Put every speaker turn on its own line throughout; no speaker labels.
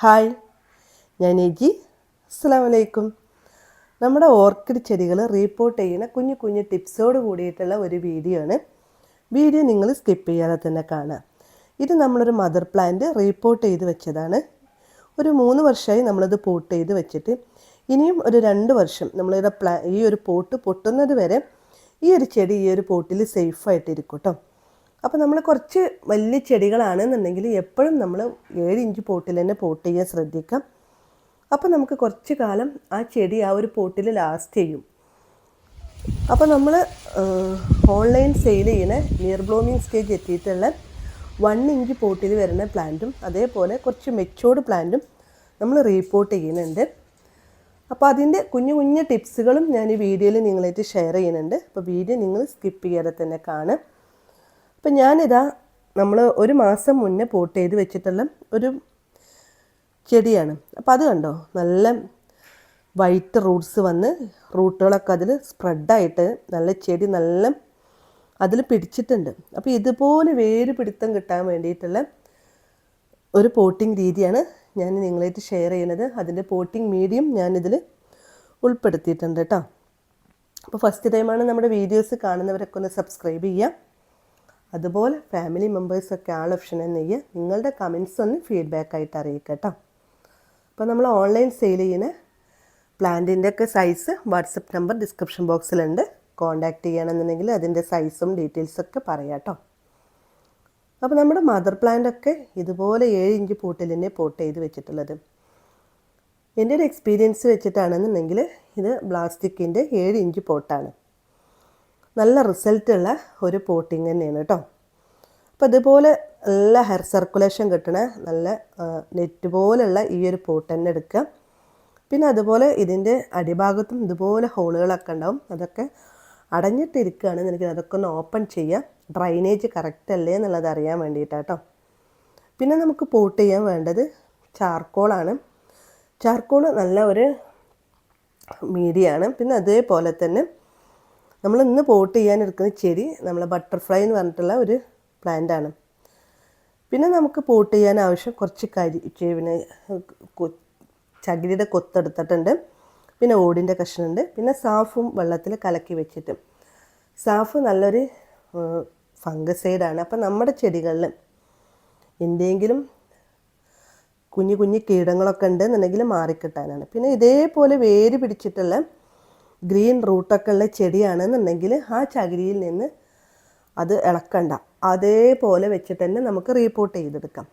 Hi ഞാൻ AG. അസ്സാം വലൈക്കും നമ്മുടെ ഓർക്കിഡ് ചെടികൾ റീപ്പോർട്ട് ചെയ്യുന്ന കുഞ്ഞു കുഞ്ഞു ടിപ്സോട് കൂടിയിട്ടുള്ള ഒരു വീഡിയോ ആണ് വീഡിയോ നിങ്ങൾ സ്കിപ്പ് ചെയ്യാതെ തന്നെ കാണുക. ഇത് നമ്മളൊരു മദർ പ്ലാന്റ് റീപ്പോർട്ട് ചെയ്ത് വെച്ചതാണ്. ഒരു മൂന്ന് വർഷമായി നമ്മളിത് പോട്ട് ചെയ്ത് വെച്ചിട്ട്. ഇനിയും ഒരു രണ്ട് വർഷം നമ്മളിവിടെ പ്ലാ ഈ ഒരു പോട്ട് പൊട്ടുന്നത് വരെ ഈ ഒരു ചെടി ഈ ഒരു പോട്ടിൽ സേഫായിട്ടിരിക്കും കേട്ടോ അപ്പോൾ നമ്മൾ കുറച്ച് വലിയ ചെടികളാണെന്നുണ്ടെങ്കിൽ എപ്പോഴും നമ്മൾ ഏഴ് ഇഞ്ച് പോട്ടിൽ തന്നെ പോട്ട് ചെയ്യാൻ ശ്രദ്ധിക്കാം. അപ്പോൾ നമുക്ക് കുറച്ച് കാലം ആ ചെടി ആ ഒരു പോട്ടിൽ ലാസ്റ്റ് ചെയ്യും. അപ്പോൾ നമ്മൾ ഓൺലൈൻ സെയിൽ ചെയ്യുന്ന നിയർ ബ്ലോമിങ് സ്റ്റേജ് എത്തിയിട്ടുള്ള വൺ ഇഞ്ച് പോട്ടിൽ വരുന്ന പ്ലാന്റും അതേപോലെ കുറച്ച് മെച്ചോർഡ് പ്ലാന്റും നമ്മൾ റീപ്പോർട്ട് ചെയ്യുന്നുണ്ട്. അപ്പോൾ അതിന്റെ കുഞ്ഞു കുഞ്ഞു ടിപ്സുകളും ഞാൻ ഈ വീഡിയോയിൽ നിങ്ങളായിട്ട് ഷെയർ ചെയ്യുന്നുണ്ട്. അപ്പോൾ വീഡിയോ നിങ്ങൾ സ്കിപ്പ് ചെയ്യാതെ തന്നെ കാണുക. അപ്പം ഞാനിതാ നമ്മൾ ഒരു മാസം മുന്നേ പോട്ട് ചെയ്ത് വെച്ചിട്ടുള്ള ഒരു ചെടിയാണ്. അപ്പം അത് കണ്ടോ? നല്ല വൈറ്റ് റൂട്ട്സ് വന്ന് റൂട്ടുകളൊക്കെ അതിൽ സ്പ്രെഡായിട്ട് നല്ല ചെടി നല്ല അതിൽ പിടിച്ചിട്ടുണ്ട്. അപ്പോൾ ഇതുപോലെ വേര് പിടുത്തം കിട്ടാൻ വേണ്ടിയിട്ടുള്ള ഒരു പോട്ടിംഗ് രീതിയാണ് ഞാൻ നിങ്ങളായിട്ട് ഷെയർ ചെയ്യുന്നത്. അതിന്റെ പോട്ടിംഗ് മീഡിയം ഞാനിതിൽ ഉൾപ്പെടുത്തിയിട്ടുണ്ട് കേട്ടോ. അപ്പോൾ ഫസ്റ്റ് ടൈമാണ് നമ്മുടെ വീഡിയോസ് കാണുന്നവരൊക്കെ ഒന്ന് സബ്സ്ക്രൈബ് ചെയ്യുക. അതുപോലെ ഫാമിലി മെമ്പേഴ്സൊക്കെ ആൾ ഓപ്ഷൻ എന്ന് ചെയ്യുക നിങ്ങളുടെ കമൻസ് ഒന്ന് ഫീഡ്ബാക്ക് ആയിട്ട് അറിയിക്കുക കേട്ടോ അപ്പോൾ നമ്മൾ ഓൺലൈൻ സെയിൽ ചെയ്യുന്ന പ്ലാന്റിന്റെ ഒക്കെ സൈസ് വാട്സപ്പ് നമ്പർ ഡിസ്ക്രിപ്ഷൻ ബോക്സിലുണ്ട് കോൺടാക്റ്റ് ചെയ്യണമെന്നുണ്ടെങ്കിൽ അതിന്റെ സൈസും ഡീറ്റെയിൽസൊക്കെ പറയാം കേട്ടോ അപ്പോൾ നമ്മുടെ മദർ പ്ലാന്റ് ഒക്കെ ഇതുപോലെ ഏഴ് ഇഞ്ച് പോട്ടിൽ പോട്ട് ചെയ്ത് വെച്ചിട്ടുള്ളത്. എന്റെ ഒരു എക്സ്പീരിയൻസ് വെച്ചിട്ടാണെന്നുണ്ടെങ്കിൽ ഇത് പ്ലാസ്റ്റിക്കിന്റെ ഏഴ് ഇഞ്ച് പോട്ടാണ്. നല്ല റിസൾട്ടുള്ള ഒരു പോട്ടിങ് തന്നെയാണ് കേട്ടോ. അപ്പോൾ ഇതുപോലെ നല്ല ഹെയർ സർക്കുലേഷൻ കിട്ടണ നല്ല നെറ്റ് പോലുള്ള ഈ ഒരു പോട്ട് തന്നെ എടുക്കുക. പിന്നെ അതുപോലെ ഇതിന്റെ അടിഭാഗത്തും ഇതുപോലെ ഹോളുകളൊക്കെ ഉണ്ടാവും. അതൊക്കെ അടഞ്ഞിട്ടിരിക്കുകയാണെന്നുണ്ടെങ്കിൽ അതൊക്കെ ഒന്ന് ഓപ്പൺ ചെയ്യുക. ഡ്രൈനേജ് കറക്റ്റ് അല്ലേ എന്നുള്ളത് അറിയാൻ വേണ്ടിയിട്ടാട്ടോ പിന്നെ നമുക്ക് പോട്ട് ചെയ്യാൻ വേണ്ടത് ചാർക്കോളാണ്. ചാർക്കോൾ നല്ല ഒരു മീഡിയമാണ് പിന്നെ അതേപോലെ തന്നെ നമ്മൾ ഇന്ന് പോട്ട് ചെയ്യാൻ എടുക്കുന്ന ചെടി നമ്മൾ ബട്ടർഫ്ലൈ എന്ന് പറഞ്ഞിട്ടുള്ള ഒരു പ്ലാന്റ് ആണ്. പിന്നെ നമുക്ക് പോട്ട് ചെയ്യാൻ ആവശ്യം കുറച്ച് കരി പിന്നെ ചകിരിയുടെ കൊത്തെടുത്തിട്ടുണ്ട് പിന്നെ ഓടിന്റെ കഷ്ണമുണ്ട്. പിന്നെ സാഫും വെള്ളത്തിൽ കലക്കി വെച്ചിട്ട്. സാഫ് നല്ലൊരു ഫംഗസൈഡാണ് അപ്പം നമ്മുടെ ചെടികളിൽ എന്തെങ്കിലും കുഞ്ഞു കുഞ്ഞു കീടങ്ങളൊക്കെ ഉണ്ടെന്നുണ്ടെങ്കിൽ മാറിക്കിട്ടാനാണ്. പിന്നെ ഇതേപോലെ വേര് പിടിച്ചിട്ടുള്ള ഗ്രീൻ റൂട്ടൊക്കെ ഉള്ള ചെടിയാണെന്നുണ്ടെങ്കിൽ ആ ചകിരിയിൽ നിന്ന് അത് ഇളക്കണ്ട. അതേപോലെ വെച്ചിട്ട് തന്നെ നമുക്ക് റീപ്പോർട്ട് ചെയ്തെടുക്കാം.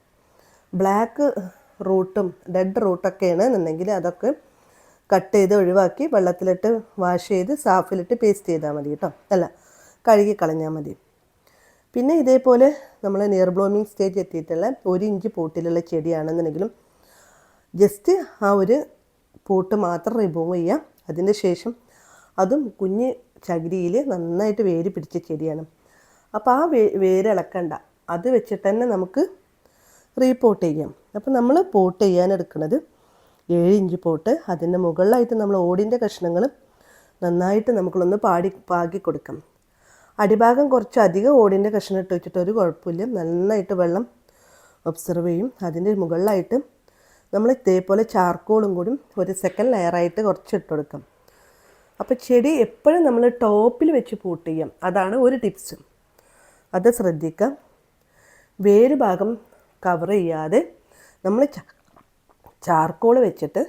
ബ്ലാക്ക് റൂട്ടും ഡെഡ് റൂട്ടൊക്കെയാണ് എന്നുണ്ടെങ്കിൽ അതൊക്കെ കട്ട് ചെയ്ത് ഒഴിവാക്കി വെള്ളത്തിലിട്ട് വാഷ് ചെയ്ത് സാഫിലിട്ട് പേസ്റ്റ് ചെയ്താൽ മതി കേട്ടോ. അല്ല കഴുകി കളഞ്ഞാൽ മതി. പിന്നെ ഇതേപോലെ നമ്മൾ നിയർ ബ്ലോമിങ് സ്റ്റേജ് എത്തിയിട്ടുള്ള ഒരു ഇഞ്ച് പോട്ടിലുള്ള ചെടിയാണെന്നുണ്ടെങ്കിലും ജസ്റ്റ് ആ ഒരു പൂട്ട് മാത്രം റിമൂവ് ചെയ്യുക. അതിന്റെ ശേഷം അതും കുഞ്ഞ് ചകിരിയിൽ നന്നായിട്ട് വേര് പിടിച്ച ചെടിയാണ്. അപ്പോൾ ആ വേ വേരിളക്കണ്ട അത് വെച്ചിട്ട് തന്നെ നമുക്ക് റീപോട്ട് ചെയ്യാം. അപ്പോൾ നമ്മൾ പോട്ട് ചെയ്യാൻ എടുക്കുന്നത് ഏഴ് ഇഞ്ച് പോട്ട് അതിന്റെ മുകളിലായിട്ട് നമ്മൾ ഓടിന്റെ കഷ്ണങ്ങൾ നന്നായിട്ട് നമുക്കൊന്ന് പാടി പാകി കൊടുക്കാം. അടിഭാഗം കുറച്ച് അധികം ഓടിന്റെ കഷ്ണം ഇട്ട് വെച്ചിട്ട് ഒരു കുഴപ്പമില്ല. നന്നായിട്ട് വെള്ളം ഒബ്സർവ് ചെയ്യും. അതിന്റെ മുകളിലായിട്ട് നമ്മൾ ഇതേപോലെ ചാർക്കോളും കൂടി ഒരു സെക്കൻഡ് ലെയറായിട്ട് കുറച്ച് ഇട്ട് കൊടുക്കാം. അപ്പോൾ ചെടി എപ്പോഴും നമ്മൾ ടോപ്പിൽ വെച്ച് പൂട്ട് ചെയ്യാം. അതാണ് ഒരു ടിപ്സ്. അത് ശ്രദ്ധിക്കാം. വേര് ഭാഗം കവർ ചെയ്യാതെ നമ്മൾ ചാർക്കോൾ വെച്ചിട്ട്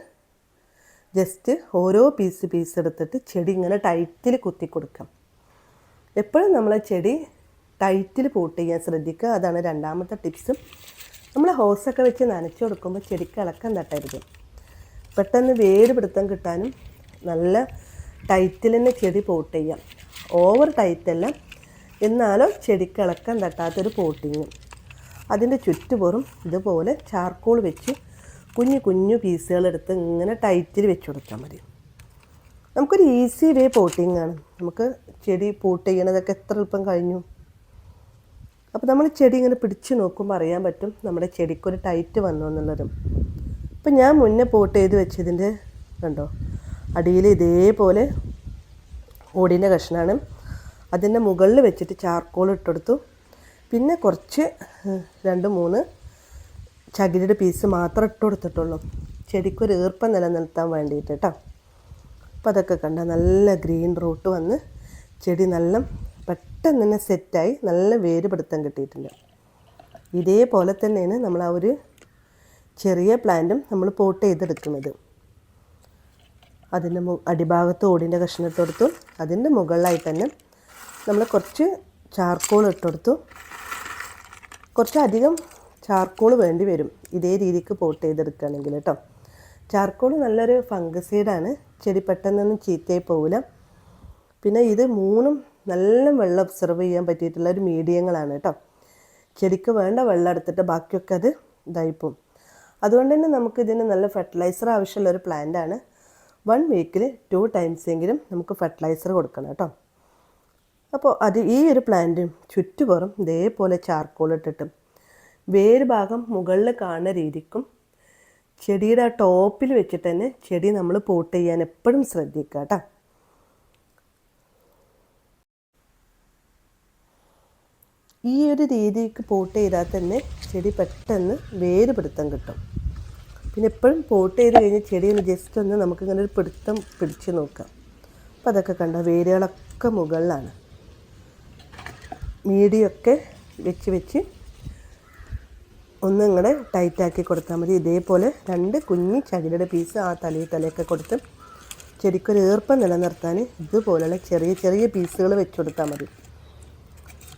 ജസ്റ്റ് ഓരോ പീസ് പീസ് എടുത്തിട്ട് ചെടി ഇങ്ങനെ ടൈറ്റിൽ കുത്തി കൊടുക്കാം. എപ്പോഴും നമ്മൾ ചെടി ടൈറ്റിൽ പൂട്ട് ചെയ്യാൻ ശ്രദ്ധിക്കുക അതാണ് രണ്ടാമത്തെ ടിപ്സ്. നമ്മൾ ഹോസൊക്കെ വെച്ച് നനച്ചു കൊടുക്കുമ്പോൾ ചെടിക്ക് ഇളക്കം തട്ടരുത് പെട്ടെന്ന് വേര് പിടുത്തം കിട്ടാനും നല്ല ടൈറ്റിൽ തന്നെ ചെടി പോട്ട് ചെയ്യാം. ഓവർ ടൈറ്റല്ല എന്നാലും ചെടിക്കിളക്കം തട്ടാത്തൊരു പോട്ടിങ്. അതിന്റെ ചുറ്റുപുറം ഇതുപോലെ ചാർക്കോൾ വെച്ച് കുഞ്ഞു കുഞ്ഞു പീസുകളെടുത്ത് ഇങ്ങനെ ടൈറ്റിൽ വെച്ച് കൊടുത്താൽ മതി. നമുക്കൊരു ഈസി വേ പോട്ടിങ് ആണ്. നമുക്ക് ചെടി പോട്ട് ചെയ്യണതൊക്കെ എത്ര എളുപ്പം കഴിഞ്ഞു. അപ്പോൾ നമ്മൾ ചെടി ഇങ്ങനെ പിടിച്ച് നോക്കുമ്പോൾ അറിയാൻ പറ്റും നമ്മുടെ ചെടിക്കൊരു ടൈറ്റ് വന്നു എന്നുള്ളതും. അപ്പോൾ ഞാൻ മുന്നേ പോട്ട് ചെയ്ത് വെച്ചതിന്റെ കണ്ടോ? അടിയിൽ ഇതേപോലെ ഓടിന്റെ കഷ്ണമാണ് അതിന്റെ മുകളിൽ വെച്ചിട്ട് ചാർക്കോൾ ഇട്ടെടുത്തു. പിന്നെ കുറച്ച് രണ്ട് മൂന്ന് ചകിരിയുടെ പീസ് മാത്രം ഇട്ട് കൊടുത്തിട്ടുള്ളൂ ചെടിക്കൊരു ഈർപ്പം നിലനിർത്താൻ വേണ്ടിയിട്ട് കേട്ടോ അപ്പോൾ അതൊക്കെ കണ്ട നല്ല ഗ്രീൻ റൂട്ട് വന്ന് ചെടി നല്ല പെട്ടെന്ന് തന്നെ സെറ്റായി നല്ല വേര് പിടുത്തം കിട്ടിയിട്ടുണ്ട്. ഇതേപോലെ തന്നെയാണ് നമ്മൾ ആ ഒരു ചെറിയ പ്ലാന്റും നമ്മൾ പോട്ട് ചെയ്തെടുക്കുന്നത്. അതിന്റെ അടിഭാഗത്ത് ഓടിന്റെ കഷ്ണം ഇട്ട് കൊടുത്തു. അതിന്റെ മുകളിലായിട്ട് തന്നെ നമ്മൾ കുറച്ച് ചാർക്കോൾ ഇട്ട് കൊടുത്തു. കുറച്ചധികം ചാർക്കോൾ വേണ്ടി വരും. ഇതേ രീതിക്ക് പോട്ട് ചെയ്തെടുക്കുകയാണെങ്കിൽ കേട്ടോ. ചാർക്കോൾ നല്ലൊരു ഫംഗസൈഡാണ്. ചെടി പെട്ടെന്നൊന്നും ചീത്തയായി പോവില്ല. പിന്നെ ഇത് മൂന്നും നല്ല വെള്ളം ഒബ്സർവ് ചെയ്യാൻ പറ്റിയിട്ടുള്ള ഒരു മീഡിയങ്ങളാണ് കേട്ടോ. ചെടിക്ക് വേണ്ട വെള്ളം എടുത്തിട്ട് ബാക്കിയൊക്കെ അത് ഇതായിപ്പോവും അതുകൊണ്ട് തന്നെ നമുക്ക് ഇതിന് നല്ല ഫെർട്ടിലൈസർ ആവശ്യമുള്ള ഒരു പ്ലാന്റ് ആണ്. വൺ വീക്കിൽ ടു ടൈംസ് എങ്കിലും നമുക്ക് ഫെർട്ടിലൈസർ കൊടുക്കണം കേട്ടോ. അപ്പോൾ അത് ഈ ഒരു പ്ലാന്റ് ചുറ്റുപുറം ഇതേപോലെ ചാർക്കോൾ ഇട്ടിട്ട് വേര് ഭാഗം മുകളിൽ കാണുന്ന രീതിക്കും ചെടിയുടെ ആ ടോപ്പിൽ വെച്ചിട്ട് തന്നെ ചെടി നമ്മൾ പോട്ട് ചെയ്യാൻ എപ്പോഴും ശ്രദ്ധിക്കുക കേട്ടോ. ഈ ഒരു രീതിക്ക് പോട്ട് ചെയ്താൽ തന്നെ ചെടി പെട്ടെന്ന് വേര് പിടുത്തം കിട്ടും. പിന്നെ എപ്പോഴും പോട്ട് ചെയ്ത് കഴിഞ്ഞ് ചെടിയിൽ ജസ്റ്റ് ഒന്ന് നമുക്കിങ്ങനെ ഒരു പിടുത്തം പിടിച്ച് നോക്കാം. അപ്പോൾ അതൊക്കെ കണ്ട? വേരുകളൊക്കെ മുകളിലാണ്. മീഡിയൊക്കെ വെച്ച് വെച്ച് ഒന്ന് ഇങ്ങനെ ടൈറ്റാക്കി കൊടുത്താൽ മതി. ഇതേപോലെ രണ്ട് കുഞ്ഞി ചകിരിയുടെ പീസ് ആ തലയിൽ തലയൊക്കെ കൊടുത്ത് ചെടിക്കൊരു ഈർപ്പം നിലനിർത്താൻ ഇതുപോലെയുള്ള ചെറിയ ചെറിയ പീസുകൾ വെച്ച് കൊടുത്താൽ മതി.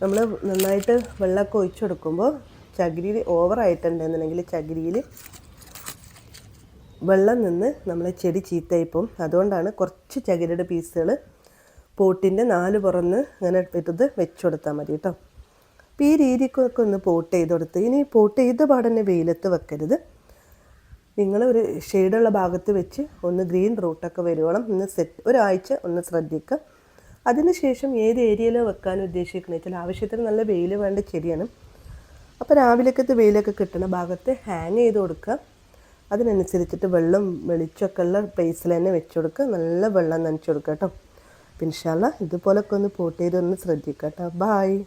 നമ്മൾ നന്നായിട്ട് വെള്ളമൊക്കെ ഒഴിച്ചു കൊടുക്കുമ്പോൾ ചകിരി ഓവറായിട്ടുണ്ടെന്നുണ്ടെങ്കിൽ ചകിരിയിൽ വെള്ളം നിന്ന് നമ്മളെ ചെടി ചീത്തയിപ്പോവും അതുകൊണ്ടാണ് കുറച്ച് ചകിരിയുടെ പീസുകൾ പോട്ടിന്റെ നാല് പുറന്ന് അങ്ങനെ ഇട്ടത് വെച്ച് കൊടുത്താൽ മതി കേട്ടോ. അപ്പോൾ ഈ രീതിക്കൊക്കെ ഒന്ന് പോട്ട് ചെയ്ത് കൊടുത്ത്. ഇനി പോട്ട് ചെയ്ത പാടന്നെ വെയിലത്ത് വെക്കരുത്. നിങ്ങൾ ഒരു ഷെയ്ഡുള്ള ഭാഗത്ത് വെച്ച് ഒന്ന് ഗ്രീൻ റൂട്ടൊക്കെ വരുവോളം ഒന്ന് സെറ്റ് ഒരാഴ്ച ഒന്ന് ശ്രദ്ധിക്കുക അതിനുശേഷം ഏത് ഏരിയയിലോ വെക്കാൻ ഉദ്ദേശിക്കുന്നത് വെച്ചാൽ ആവശ്യത്തിന് നല്ല വെയിൽ വേണ്ട ചെടിയാണ്. അപ്പോൾ രാവിലേക്കത്തെ വെയിലൊക്കെ കിട്ടുന്ന ഭാഗത്ത് ഹാങ് ചെയ്ത് കൊടുക്കുക അതിനനുസരിച്ചിട്ട് വെള്ളം വെളിച്ചമൊക്കെ ഉള്ള പ്ലേസിൽ തന്നെ വെച്ച് കൊടുക്കുക നല്ല വെള്ളം നനച്ച് കൊടുക്കുക കേട്ടോ. പിൻഷാല്ല ഇതുപോലൊക്കെ ഒന്ന് പോട്ട് ചെയ്ത് ഒന്ന് ശ്രദ്ധിക്കുക കേട്ടോ. ബായ്